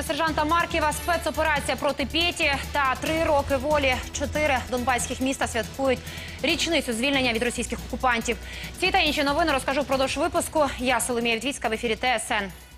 затримання сержанта Марківа, спецоперація проти Пєті та три роки волі. Чотири донбаських міста святкують річницю звільнення від російських окупантів. Ці та інші новини розкажу впродовж випуску. Я Соломія Вітвіцька в ефірі ТСН.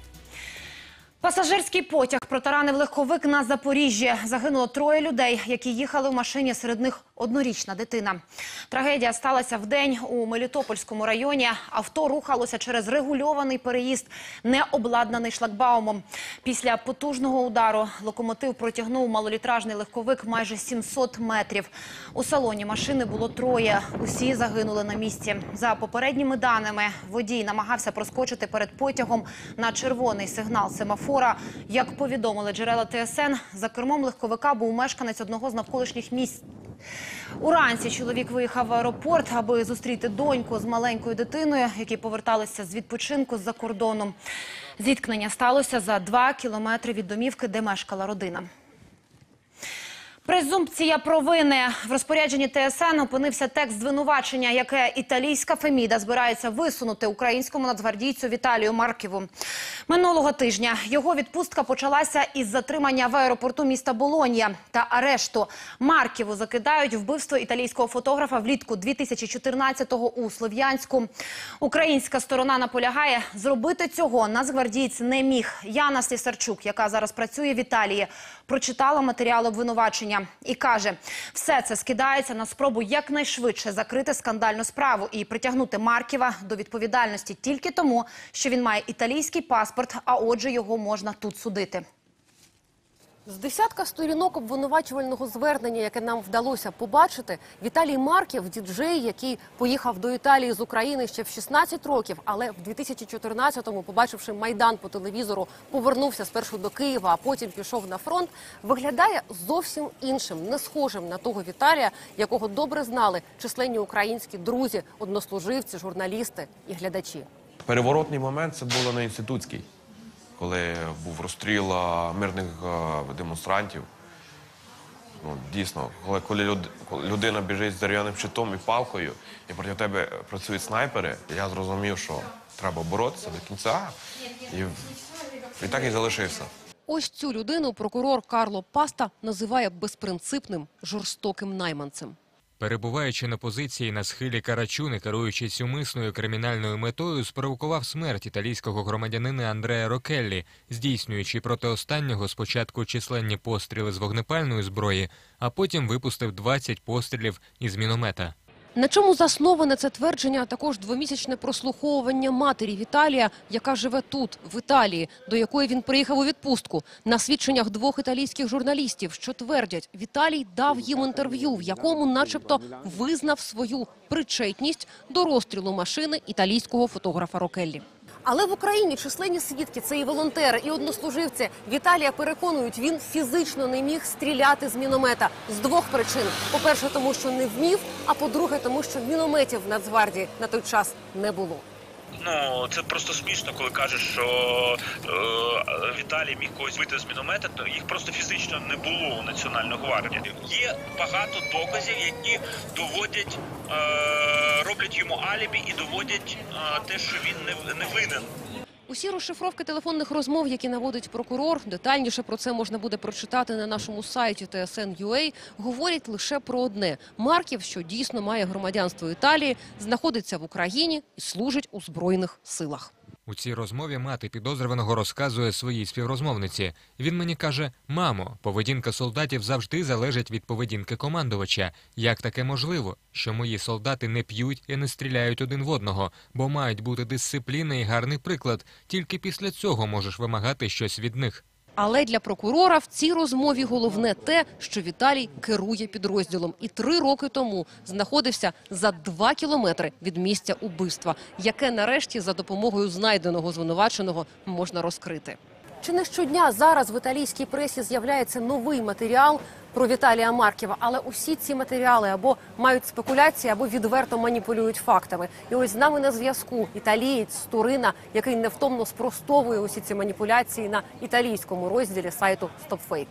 Пасажирський потяг протаранив легковик на Запоріжжі. Загинуло троє людей, які їхали в машині. Серед них однорічна дитина. Трагедія сталася вдень у Мелітопольському районі. Авто рухалося через регульований переїзд, не обладнаний шлагбаумом. Після потужного удару локомотив протягнув малолітражний легковик майже 700 метрів. У салоні машини було троє. Усі загинули на місці. За попередніми даними, водій намагався проскочити перед потягом на червоний сигнал семафора. Як повідомили джерела ТСН, за кермом легковика був мешканець одного з навколишніх місць. Уранці чоловік виїхав в аеропорт, аби зустріти доньку з маленькою дитиною, які поверталися з відпочинку з-за кордоном. Зіткнення сталося за два кілометри від домівки, де мешкала родина. Презумпція провини в розпорядженні ТСН опинився текст звинувачення, яке італійська Феміда збирається висунути українському нацгвардійцю Віталію Марківу. Минулого тижня його відпустка почалася із затримання в аеропорту міста Болонья та арешту. Марківу закидають вбивство італійського фотографа влітку 2014-го у Слов'янську. Українська сторона наполягає, зробити цього нацгвардієць не міг. Яна Слісарчук, яка зараз працює в Італії, прочитала матеріал обвинувачення і каже, все це скидається на спробу якнайшвидше закрити скандальну справу і притягнути Марківа до відповідальності тільки тому, що він має італійський паспорт, а отже його можна тут судити. З десятка сторінок обвинувачувального звернення, яке нам вдалося побачити, Віталій Марків, діджей, який поїхав до Італії з України ще в 16 років, але в 2014-му, побачивши майдан по телевізору, повернувся спершу до Києва, а потім пішов на фронт. Виглядає зовсім іншим, не схожим на того Віталія, якого добре знали численні українські друзі, однослуживці, журналісти і глядачі. Переворотний момент це було на інститутській, коли був розстріл мирних демонстрантів. Ну, дійсно, коли, коли люд- коли людина біжить з дерев'яним щитом і палкою, і проти тебе працюють снайпери, я зрозумів, що треба боротися до кінця. І, і так і залишився. Ось цю людину прокурор Карло Паста називає безпринципним, жорстоким найманцем. Перебуваючи на позиції на схилі Карачуни, керуючись умисною кримінальною метою, спровокував смерть італійського громадянина Андреа Рокеллі, здійснюючи проти останнього спочатку численні постріли з вогнепальної зброї, а потім випустив 20 пострілів із міномета. На чому засноване це твердження, а також двомісячне прослуховування матері Віталія, яка живе тут, в Італії, до якої він приїхав у відпустку. На свідченнях двох італійських журналістів, що твердять, Віталій дав їм інтерв'ю, в якому начебто визнав свою причетність до розстрілу машини італійського фотографа Рокеллі. Але в Україні численні свідки, це і волонтери, і однослуживці. Віталія переконують, він фізично не міг стріляти з міномета. З двох причин: по-перше, тому що не вмів, а по-друге, тому що мінометів в Нацгвардії на той час не було. Ну це просто смішно, коли кажеш, що е, Віталій міг когось вийти з міномета, то їх просто фізично не було у Національної гвардії. Є багато доказів, які доводять, е, роблять йому алібі і доводять е, те, що він не, не винен. Усі розшифровки телефонних розмов, які наводить прокурор, детальніше про це можна буде прочитати на нашому сайті TSN.ua, говорять лише про одне: Марків, що дійсно має громадянство Італії, знаходиться в Україні і служить у збройних силах. У цій розмові мати підозрюваного розказує своїй співрозмовниці. Він мені каже: Мамо, поведінка солдатів завжди залежить від поведінки командувача. Як таке можливо, що мої солдати не п'ють і не стріляють один в одного, бо мають бути дисципліна і гарний приклад. Тільки після цього можеш вимагати щось від них. Але для прокурора в цій розмові головне те, що Віталій керує підрозділом і три роки тому знаходився за два кілометри від місця убивства, яке нарешті за допомогою знайденого звинуваченого можна розкрити. Чи не щодня зараз в італійській пресі з'являється новий матеріал про Віталія Марківа, але усі ці матеріали або мають спекуляції, або відверто маніпулюють фактами. І ось з нами на зв'язку італієць Турина, який невтомно спростовує усі ці маніпуляції на італійському розділі сайту StopFake.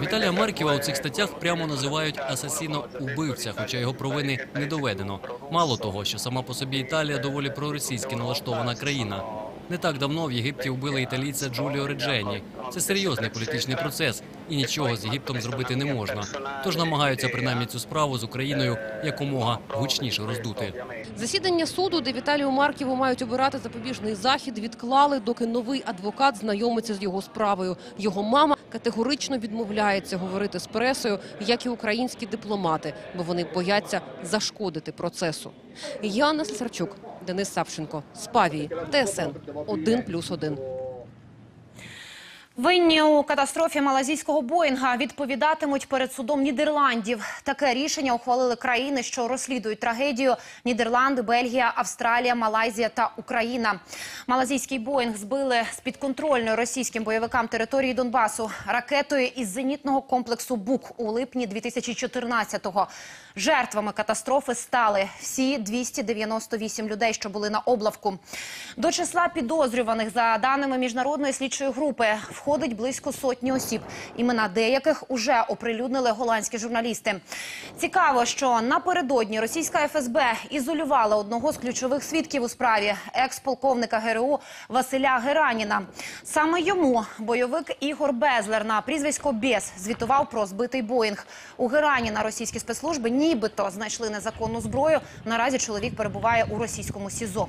Віталія Марківа у цих статтях прямо називають асасіно-убивця, хоча його провини не доведено. Мало того, що сама по собі Італія доволі проросійськи налаштована країна. Не так давно в Єгипті вбили італійця Джуліо Реджені. Це серйозний політичний процес, і нічого з Єгиптом зробити не можна. Тож намагаються принаймні цю справу з Україною якомога гучніше роздути. Засідання суду, де Віталію Марківу мають обирати запобіжний захід, відклали, доки новий адвокат знайомиться з його справою. Його мама категорично відмовляється говорити з пресою, як і українські дипломати, бо вони бояться зашкодити процесу. Яна Сарчук, Денис Савченко, Спавії, ТСН 1+,1. Винні у катастрофі малазійського Боїнга відповідатимуть перед судом Нідерландів. Таке рішення ухвалили країни, що розслідують трагедію: Нідерланди, Бельгія, Австралія, Малайзія та Україна. Малазійський Боїнг збили з підконтрольної російським бойовикам території Донбасу ракетою із зенітного комплексу БУК у липні 2014-го. Жертвами катастрофи стали всі 298 людей, що були на облавку. До числа підозрюваних за даними міжнародної слідчої групи входить близько сотні осіб. Імена деяких уже оприлюднили голландські журналісти. Цікаво, що напередодні російська ФСБ ізолювала одного з ключових свідків у справі екс-полковника ГРУ Василя Гераніна. Саме йому бойовик Ігор Безлер на прізвисько Бєс звітував про збитий Боїнг. У Гераніна російські спецслужби нібито знайшли незаконну зброю. Наразі чоловік перебуває у російському СІЗО.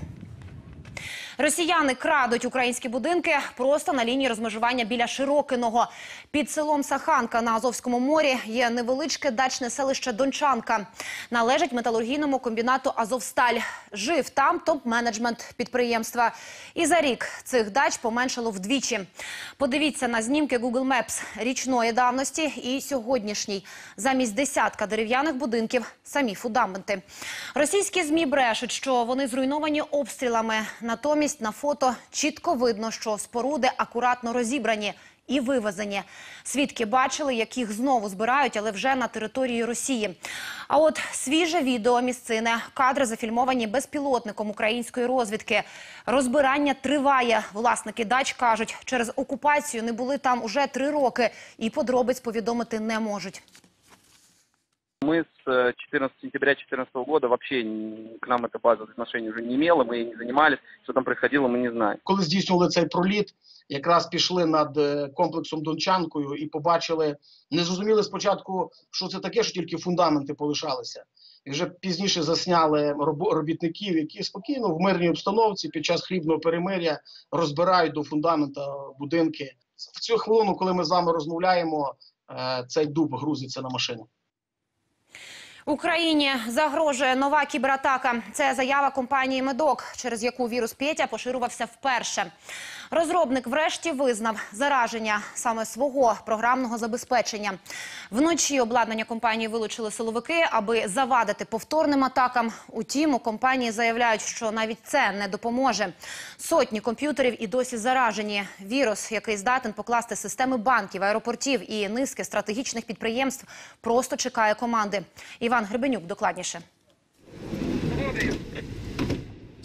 Росіяни крадуть українські будинки просто на лінії розмежування біля Широкиного. Під селом Саханка на Азовському морі є невеличке дачне селище Дончанка. Належить металургійному комбінату Азовсталь. Жив там топ-менеджмент підприємства. І за рік цих дач поменшало вдвічі. Подивіться на знімки Google Maps річної давності і сьогоднішній. Замість десятка дерев'яних будинків самі фундаменти. Російські ЗМІ брешуть, що вони зруйновані обстрілами. Натомість на фото чітко видно, що споруди акуратно розібрані і вивезені. Свідки бачили, як їх знову збирають, але вже на території Росії. А от свіже відео місцини, кадри зафільмовані безпілотником української розвідки. Розбирання триває. Власники дач кажуть, через окупацію не були там уже три роки і подробиць повідомити не можуть. Мы с э, 14 сентября 2014 года вообще н- к нам эта база отношений уже не имела, мы ей не занимались, что там происходило, мы не знаем. коли здійснювали цей проліт, якраз пішли над е, комплексом Дончанкою і побачили, не зрозуміли спочатку, що це таке, що тільки фундаменти полишалися. І вже пізніше засняли робо- робітників, які спокійно в мирній обстановці під час хлібного перемиря розбирають до фундамента будинки. В цю хвилину, коли ми з вами розмовляємо, е, цей дуб грузиться на машину. Україні загрожує нова кібератака. Це заява компанії Медок, через яку вірус Петя поширювався вперше. Розробник врешті визнав зараження саме свого програмного забезпечення. Вночі обладнання компанії вилучили силовики, аби завадити повторним атакам. Утім, у компанії заявляють, що навіть це не допоможе. Сотні комп'ютерів і досі заражені. Вірус, який здатен покласти системи банків, аеропортів і низки стратегічних підприємств, просто чекає команди. Іван Гребенюк докладніше.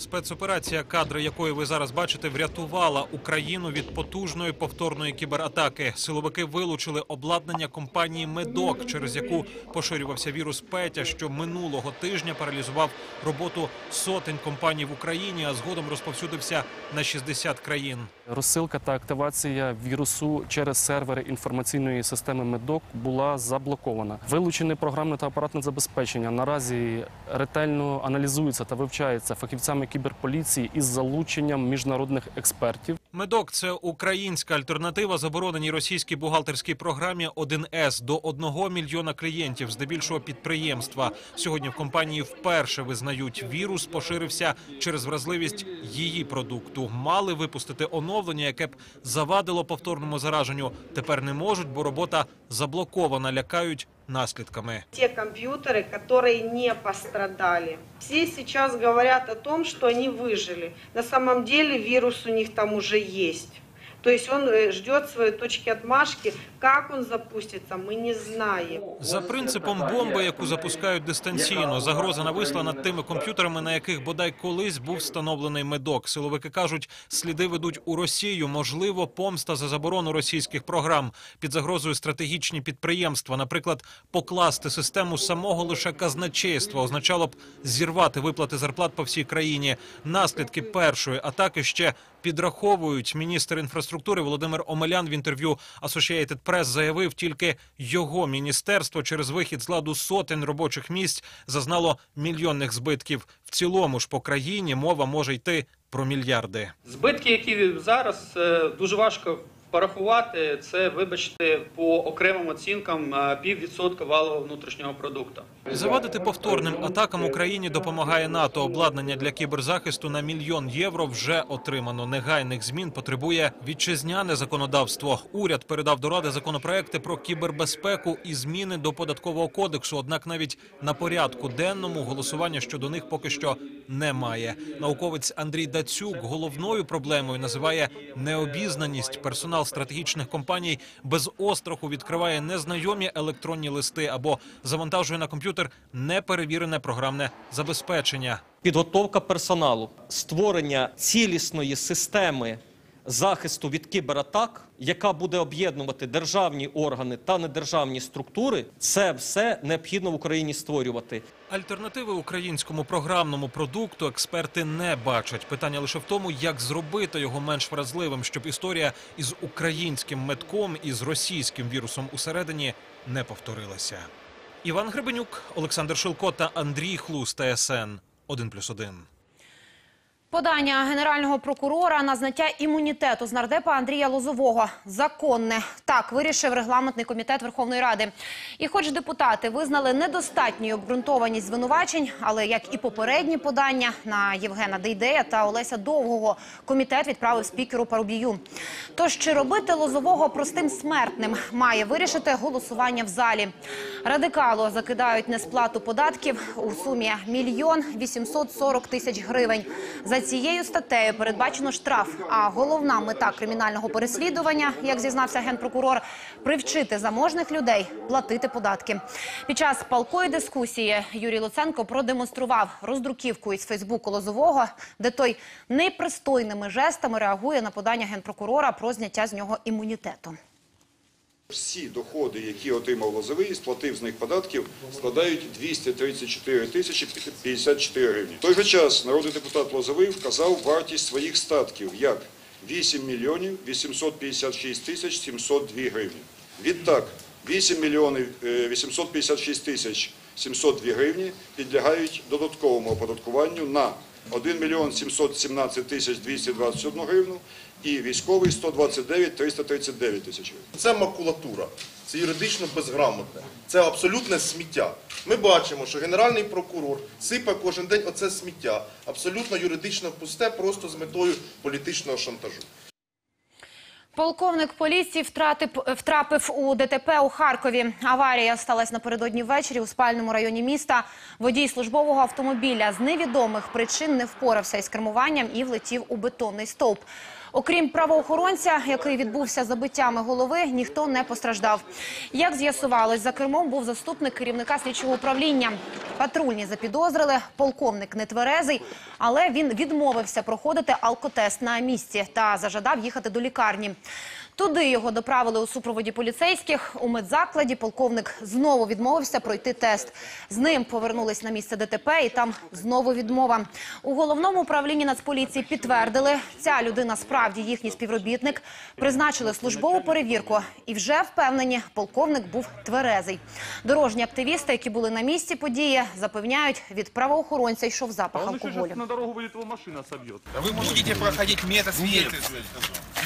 Спецоперація, кадри якої ви зараз бачите, врятувала Україну від потужної повторної кібератаки. Силовики вилучили обладнання компанії Медок, через яку поширювався вірус Петя, що минулого тижня паралізував роботу сотень компаній в Україні, а згодом розповсюдився на 60 країн. Розсилка та активація вірусу через сервери інформаційної системи Медок була заблокована. Вилучене програмне та апаратне забезпечення наразі ретельно аналізується та вивчається фахівцями кіберполіції із залученням міжнародних експертів. Медок це українська альтернатива забороненій російській бухгалтерській програмі 1С до 1 мільйона клієнтів, здебільшого підприємства. Сьогодні в компанії вперше визнають, вірус поширився через вразливість її продукту. Мали випустити оновлення, яке б завадило повторному зараженню. Тепер не можуть, бо робота заблокована. Лякають наслідками. те компьютеры, которые не пострадали. Все сейчас говорят о том, что они выжили. На самом деле вирус у них там уже есть. То есть он э, ждет своей точки отмашки. Как он запустится, мы не знаем. За принципом бомби, яку запускають дистанційно, загроза нависла над тими комп'ютерами, на яких бодай колись був встановлений медок. Силовики кажуть, сліди ведуть у Росію. Можливо, помста за заборону російських програм під загрозою стратегічні підприємства. Наприклад, покласти систему самого лише казначейства означало б зірвати виплати зарплат по всій країні. Наслідки першої атаки ще підраховують. Міністр інфраструктури Володимир Омелян в інтерв'ю Associated Press заявив, тільки його міністерство через вихід з ладу сотень робочих місць зазнало мільйонних збитків. В цілому ж по країні мова може йти про мільярди. Збитки, які зараз е, дуже важко порахувати, це, вибачте, по окремим оцінкам е, піввідсотка валового внутрішнього продукту. Завадити повторним атакам Україні допомагає НАТО. Обладнання для кіберзахисту на мільйон євро вже отримано. Негайних змін потребує вітчизняне законодавство. Уряд передав до ради законопроекти про кібербезпеку і зміни до податкового кодексу. Однак навіть на порядку денному голосування щодо них поки що немає. Науковець Андрій Дацюк головною проблемою називає необізнаність. Персонал стратегічних компаній без остраху відкриває незнайомі електронні листи або завантажує на комп'ютер неперевірене програмне забезпечення. підготовка персоналу, створення цілісної системи захисту від кібератак, яка буде об'єднувати державні органи та недержавні структури, це все необхідно в Україні створювати. Альтернативи українському програмному продукту експерти не бачать. Питання лише в тому, як зробити його менш вразливим, щоб історія із українським метком і з російським вірусом усередині не повторилася. Іван Гребенюк, Олександр Шилко та Андрій Хлус, ТСН 1+,1. Подання генерального прокурора на зняття імунітету з нардепа Андрія Лозового законне. Так вирішив регламентний комітет Верховної Ради. І, хоч депутати визнали недостатньою обґрунтованість звинувачень, але як і попередні подання на Євгена Дейдея та Олеся Довгого, комітет відправив спікеру Парубію. Тож чи робити Лозового простим смертним має вирішити голосування в залі. Радикало закидають несплату податків у сумі мільйон 840 тисяч гривень. За цією статтею передбачено штраф. А головна мета кримінального переслідування, як зізнався генпрокурор, привчити заможних людей платити податки. Під час палкої дискусії Юрій Луценко продемонстрував роздруківку із Фейсбуку Лозового, де той непристойними жестами реагує на подання генпрокурора про зняття з нього імунітету. Всі доходи, які отримав Лозовий, сплатив з них податків, складають 234 тисячі 54 гривні. В той же час народний депутат Лозовий вказав вартість своїх статків як 8 мільйонів 856 тисяч 702 гривні. Відтак 8 мільйонів е, 856 тисяч 702 гривні підлягають додатковому оподаткуванню на 1 мільйон 717 тисяч 221 гривну і військовий 129 339 тисяч. Це макулатура, це юридично безграмотне, це абсолютне сміття. Ми бачимо, що генеральний прокурор сипе кожен день оце сміття, абсолютно юридично пусте, просто з метою політичного шантажу. Полковник поліції втратив, втрапив у ДТП у Харкові. Аварія сталася напередодні ввечері у спальному районі міста. Водій службового автомобіля з невідомих причин не впорався із кермуванням і влетів у бетонний стовп. Окрім правоохоронця, який відбувся забиттями голови, ніхто не постраждав. Як з'ясувалось, за кермом був заступник керівника слідчого управління. Патрульні запідозрили, полковник нетверезий, але він відмовився проходити алкотест на місці та зажадав їхати до лікарні. Туди його доправили у супроводі поліцейських. У медзакладі полковник знову відмовився пройти тест. З ним повернулись на місце ДТП і там знову відмова. У головному управлінні Нацполіції підтвердили, ця людина справді їхній співробітник. Призначили службову перевірку і вже впевнені, полковник був тверезий. Дорожні активісти, які були на місці події, запевняють, від правоохоронця йшов запах алкоголю. на дорогу его машина собьет. Вы будете проходить метасвидетельство?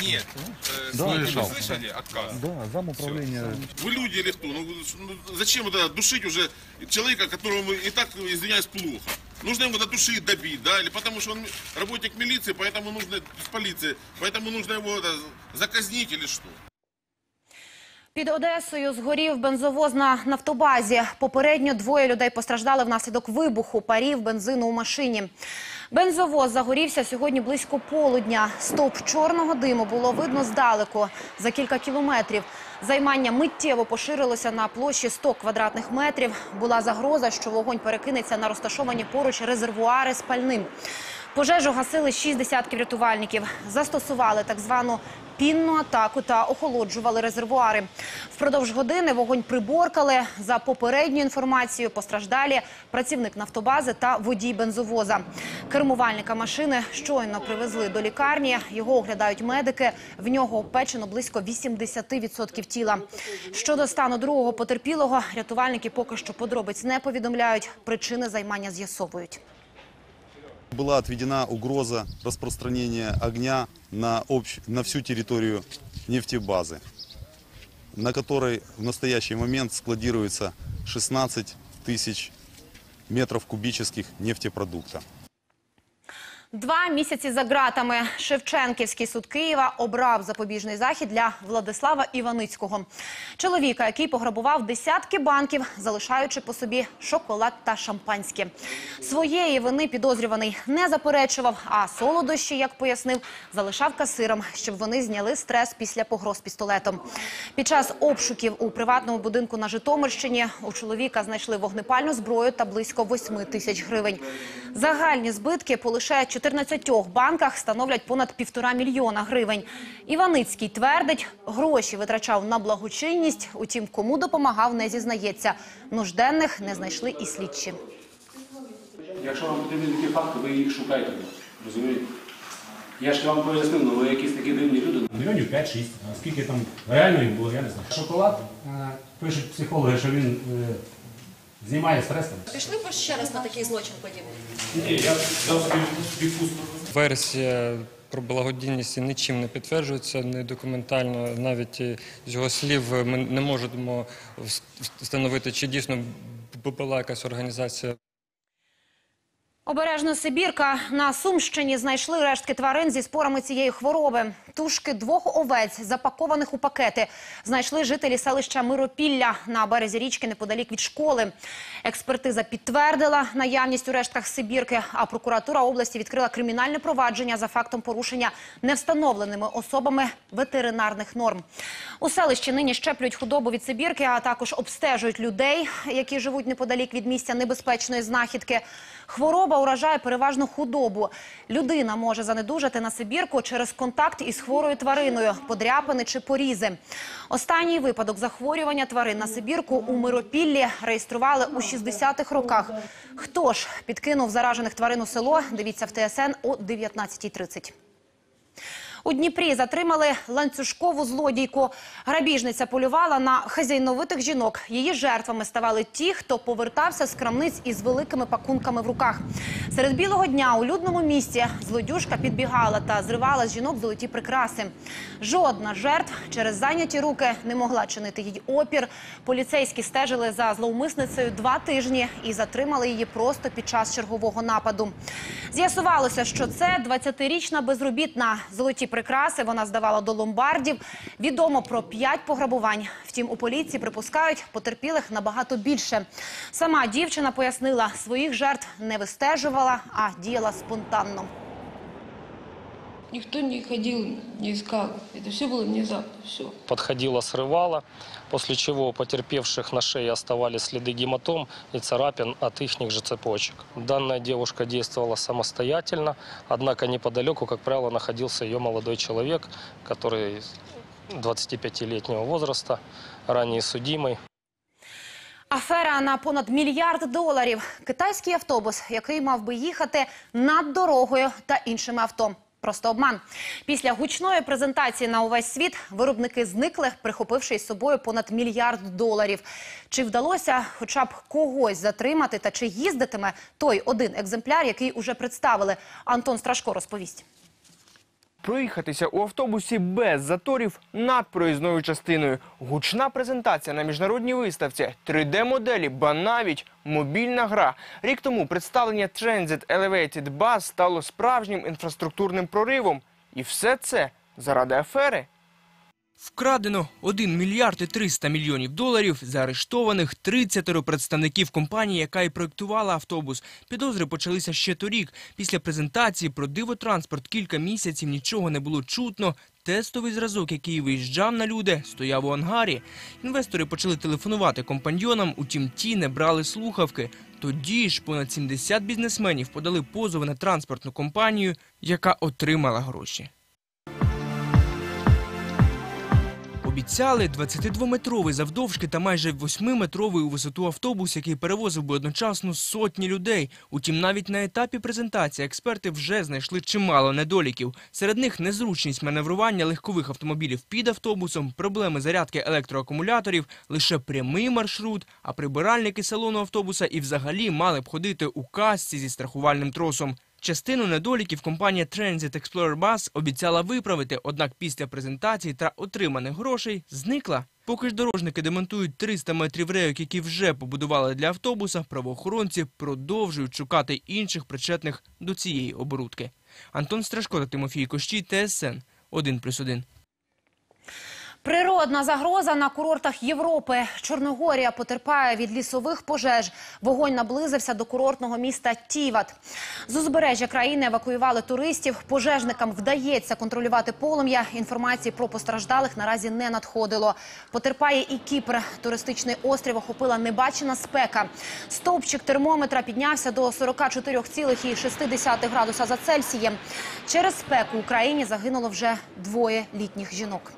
Нет. Э, Да, Вы решал. слышали отказ? Да, зам управления. Вы люди или кто? Ну, ну, зачем это душить уже человека, которому и так, извиняюсь, плохо? Нужно его додушить, добить, да? Или потому что он работник милиции, поэтому нужно, с полиции, поэтому нужно его это, заказнить или что? Під Одесою згорів бензовоз на нафтобазі. Попередньо двоє людей постраждали внаслідок вибуху парів бензину у машині. Бензовоз загорівся сьогодні близько полудня. Стовп чорного диму було видно здалеку за кілька кілометрів. Займання миттєво поширилося на площі 100 квадратних метрів. Була загроза, що вогонь перекинеться на розташовані поруч резервуари з пальним. Пожежу гасили шість десятків рятувальників. Застосували так звану пінну атаку та охолоджували резервуари. Впродовж години вогонь приборкали. За попередньою інформацією постраждалі працівник нафтобази та водій бензовоза. Кермувальника машини щойно привезли до лікарні. Його оглядають медики. В нього опечено близько 80% тіла. Щодо стану другого потерпілого, рятувальники поки що подробиць не повідомляють. Причини займання з'ясовують. Была отведена угроза распространения огня на, общ... на всю территорию нефтебазы, на которой в настоящий момент складируется 16 тысяч метров кубических нефтепродукта. Два місяці за ґратами Шевченківський суд Києва обрав запобіжний захід для Владислава Іваницького. Чоловіка, який пограбував десятки банків, залишаючи по собі шоколад та шампанське. Своєї вини підозрюваний не заперечував, а солодощі, як пояснив, залишав касирам, щоб вони зняли стрес після погроз пістолетом. Під час обшуків у приватному будинку на Житомирщині у чоловіка знайшли вогнепальну зброю та близько 8 тисяч гривень. Загальні збитки по лише 14 банках становлять понад півтора мільйона гривень. Іваницький твердить, гроші витрачав на благочинність, утім, кому допомагав, не зізнається. Нужденних не знайшли і слідчі. Якщо вам потрібні такі факти, ви їх шукаєте. Розумієте? Я ж вам пояснив, ну ви якісь такі дивні люди. Мільйонів 5-6. А скільки там реально їм було, я не знаю. Шоколад, е, пишуть психологи, що він е, знімає стрес. Пішли б ще раз на такий злочин подібний? Ні, я дав собі відпустку. Версія про благодійність нічим не підтверджується, не документально. Навіть з його слів ми не можемо встановити, чи дійсно була якась організація. Обережно Сибірка. На Сумщині знайшли рештки тварин зі спорами цієї хвороби. Тушки двох овець, запакованих у пакети, знайшли жителі селища Миропілля на березі річки неподалік від школи. Експертиза підтвердила наявність у рештках Сибірки, а прокуратура області відкрила кримінальне провадження за фактом порушення невстановленими особами ветеринарних норм. У селищі нині щеплюють худобу від Сибірки, а також обстежують людей, які живуть неподалік від місця небезпечної знахідки. Хвороба уражає переважно худобу. Людина може занедужати на Сибірку через контакт із хворою твариною, подряпини чи порізи. Останній випадок захворювання тварин на Сибірку у Миропіллі реєстрували у 60-х роках. Хто ж підкинув заражених тварин у село? Дивіться в ТСН о 19.30. У Дніпрі затримали ланцюжкову злодійку. Грабіжниця полювала на хазяйновитих жінок. Її жертвами ставали ті, хто повертався з крамниць із великими пакунками в руках. Серед білого дня у людному місці злодюжка підбігала та зривала з жінок золоті прикраси. Жодна жертв через зайняті руки не могла чинити їй опір. Поліцейські стежили за зловмисницею два тижні і затримали її просто під час чергового нападу. З'ясувалося, що це 20-річна безробітна. Золоті прикраси вона здавала до ломбардів. Відомо про п'ять пограбувань. Втім, у поліції припускають потерпілих набагато більше. Сама дівчина пояснила, своїх жертв не вистежувала, а діяла спонтанно. Никто не ходил, не искал. Это все было внезапно, все. подходила, срывала, после чего у потерпевших на шее оставались следы гематом и царапин от их же цепочек. Данная девушка действовала самостоятельно, однако неподалеку, как правило, находился ее молодой человек, который 25-летнего возраста, ранее судимый. Афера на понад мільярд доларів. Китайський автобус, який мав би їхати над дорогою та іншими авто. Просто обман. Після гучної презентації на увесь світ виробники зникли, прихопивши із собою понад мільярд доларів. Чи вдалося хоча б когось затримати та чи їздитиме той один екземпляр, який уже представили? Антон Страшко розповість. Проїхатися у автобусі без заторів над проїзною частиною. Гучна презентація на міжнародній виставці, 3D-моделі, ба навіть мобільна гра. Рік тому представлення Transit Elevated Bus стало справжнім інфраструктурним проривом. І все це заради афери. Вкрадено 1 мільярд і 300 мільйонів доларів, заарештованих 30 представників компанії, яка і проєктувала автобус. Підозри почалися ще торік. Після презентації про дивотранспорт кілька місяців нічого не було чутно. тестовий зразок, який виїжджав на люди, стояв у ангарі. Інвестори почали телефонувати компаньйонам, утім ті не брали слухавки. Тоді ж понад 70 бізнесменів подали позови на транспортну компанію, яка отримала гроші. Обіцяли 22-метровий завдовжки та майже 8-метровий у висоту автобус, який перевозив би одночасно сотні людей. Утім, навіть на етапі презентації експерти вже знайшли чимало недоліків. Серед них незручність маневрування легкових автомобілів під автобусом, проблеми зарядки електроакумуляторів, лише прямий маршрут, а прибиральники салону автобуса і взагалі мали б ходити у касці зі страхувальним тросом. Частину недоліків компанія Transit Explorer Bus обіцяла виправити, однак після презентації та отриманих грошей зникла. Поки ж дорожники демонтують 300 метрів рейок, які вже побудували для автобуса, правоохоронці продовжують шукати інших причетних до цієї оборудки. Антон Страшко та Тимофій Кощій, ТСН 1+,1. Природна загроза на курортах Європи. Чорногорія потерпає від лісових пожеж. Вогонь наблизився до курортного міста Тіват. З узбережжя країни евакуювали туристів. Пожежникам вдається контролювати полум'я. Інформації про постраждалих наразі не надходило. Потерпає і Кіпр. Туристичний острів охопила небачена спека. Стовпчик термометра піднявся до 44,6 градуса за Цельсієм. Через спеку в Україні загинуло вже двоє літніх жінок.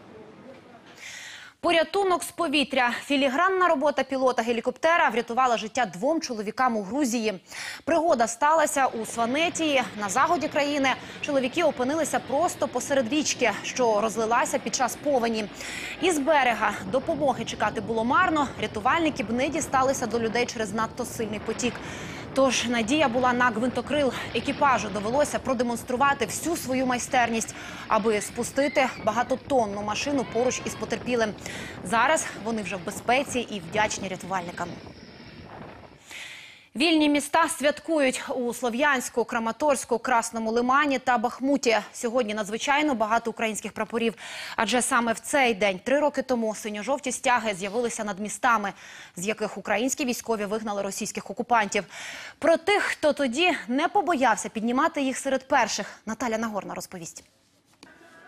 Порятунок з повітря. Філігранна робота пілота гелікоптера врятувала життя двом чоловікам у Грузії. Пригода сталася у Сванетії. На заході країни чоловіки опинилися просто посеред річки, що розлилася під час повені. Із берега допомоги чекати було марно. Рятувальники б не дісталися до людей через надто сильний потік. Тож надія була на гвинтокрил. Екіпажу довелося продемонструвати всю свою майстерність, аби спустити багатотонну машину поруч із потерпілим. Зараз вони вже в безпеці і вдячні рятувальникам. Вільні міста святкують у Слов'янську, Краматорську, Красному Лимані та Бахмуті. Сьогодні надзвичайно багато українських прапорів. Адже саме в цей день, три роки тому, синьо-жовті стяги з'явилися над містами, з яких українські військові вигнали російських окупантів. Про тих, хто тоді не побоявся піднімати їх серед перших, Наталя Нагорна розповість.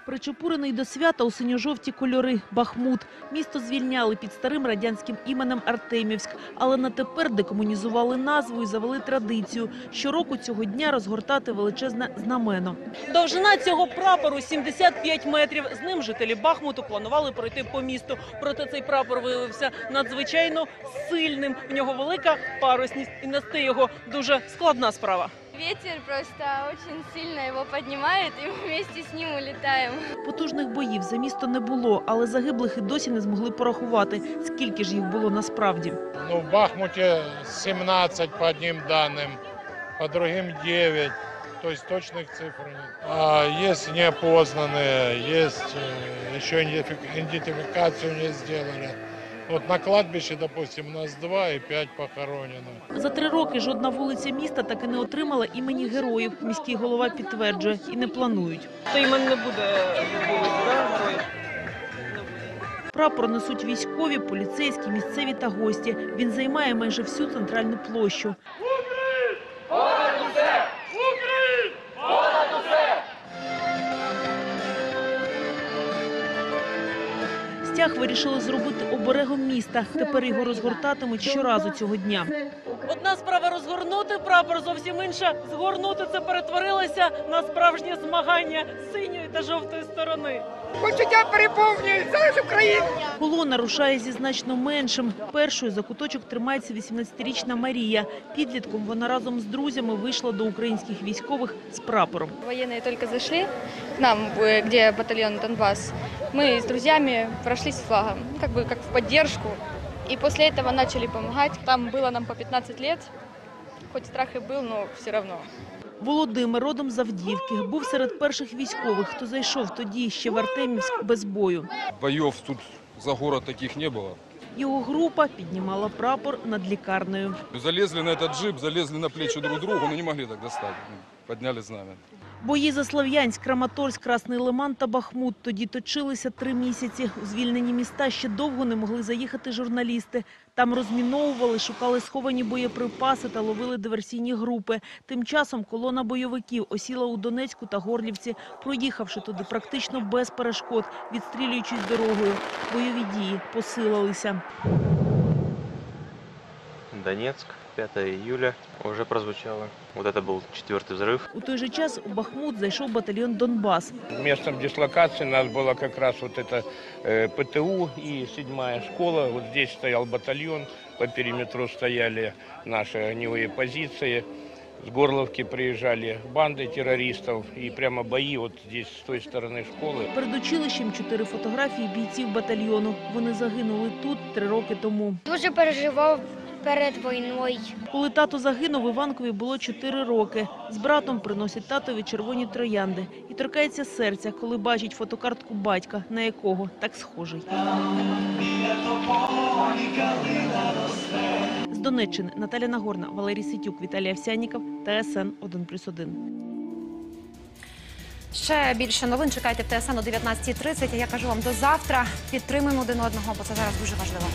Причепурений до свята у синьо-жовті кольори – Бахмут. Місто звільняли під старим радянським іменем Артемівськ. Але на тепер декомунізували назву і завели традицію – щороку цього дня розгортати величезне знамено. Довжина цього прапору – 75 метрів. З ним жителі Бахмуту планували пройти по місту. Проте цей прапор виявився надзвичайно сильним. В нього велика парусність і нести його дуже складна справа Ветер просто очень сильно его поднимает, и мы вместе с ним улетаем. Потужних боїв за місто не було, але загиблих і досі не змогли порахувати, скільки ж їх було насправді. Ну, в Бахмуте 17 по одним данным, по другим 9. То есть точных цифр нет. А есть неопознанные, есть э, еще идентифи- идентификацию не сделали. Вот на кладбище, допустим, у нас два і пять похоронено. За три роки жодна вулиця міста так і не отримала імені героїв. Міський голова підтверджує і не планують. То імен не буде героїв? Прапор несуть військові, поліцейські, місцеві та гості. Він займає майже всю центральну площу. Стяг вирішили зробити оберегом міста. Тепер його розгортатимуть щоразу цього дня. Одна справа розгорнути прапор, зовсім інша згорнути це перетворилося на справжнє змагання синьої та жовтої сторони. Почуття переповнюється з України. Колона рушає зі значно меншим. Першою за куточок тримається 18-річна Марія. Підлітком вона разом з друзями вийшла до українських військових з прапором. Военные только зашли к нам, э, где батальон Донбасс Мы с друзьями прошлись с флагом, ну, как бы как в поддержку. И после этого начали помогать. Там было нам по 15 лет. Хоть страх и был, но все равно. Володимир родом з Авдіївки. Був серед перших військових, хто зайшов тоді ще в Артемівськ без бою. Боев тут за город таких не было. Його група піднімала прапор над лікарнею. Залезли на этот джип, залезли на плечи друг другу, но не могли так достать. Ну, Подняли знамя. Бої за Слов'янськ, Краматорськ, Красний Лиман та Бахмут тоді точилися три місяці. У звільнені міста ще довго не могли заїхати журналісти. Там розміновували, шукали сховані боєприпаси та ловили диверсійні групи. Тим часом колона бойовиків осіла у Донецьку та Горлівці, проїхавши туди практично без перешкод, відстрілюючись дорогою. Бойові дії посилилися. Донецк, 5 июля, уже прозвучало. Вот это был четвертый взрыв. У той же час у Бахмут зайшов батальйон «Донбас». Местом дислокации у нас было как раз вот это э, ПТУ и седьмая школа. Вот здесь стоял батальон, по периметру стояли наши огневые позиции. С Горловки приезжали банды террористов и прямо бои вот здесь с той стороны школы. Перед училищем чотири фотографії бійців батальйону. Вони загинули тут три роки тому. Дуже переживав перед війною. Коли тато загинув, Іванкові було чотири роки. З братом приносять татові червоні троянди. І торкається серця, коли бачить фотокартку батька, на якого так схожий. З Донеччини Наталя Нагорна, Валерій Ситюк, Віталій Овсянніков, ТСН 1+,1. Ще більше новин чекайте в ТСН о 19.30. Я кажу вам до завтра. Підтримуємо один одного, бо це зараз дуже важливо.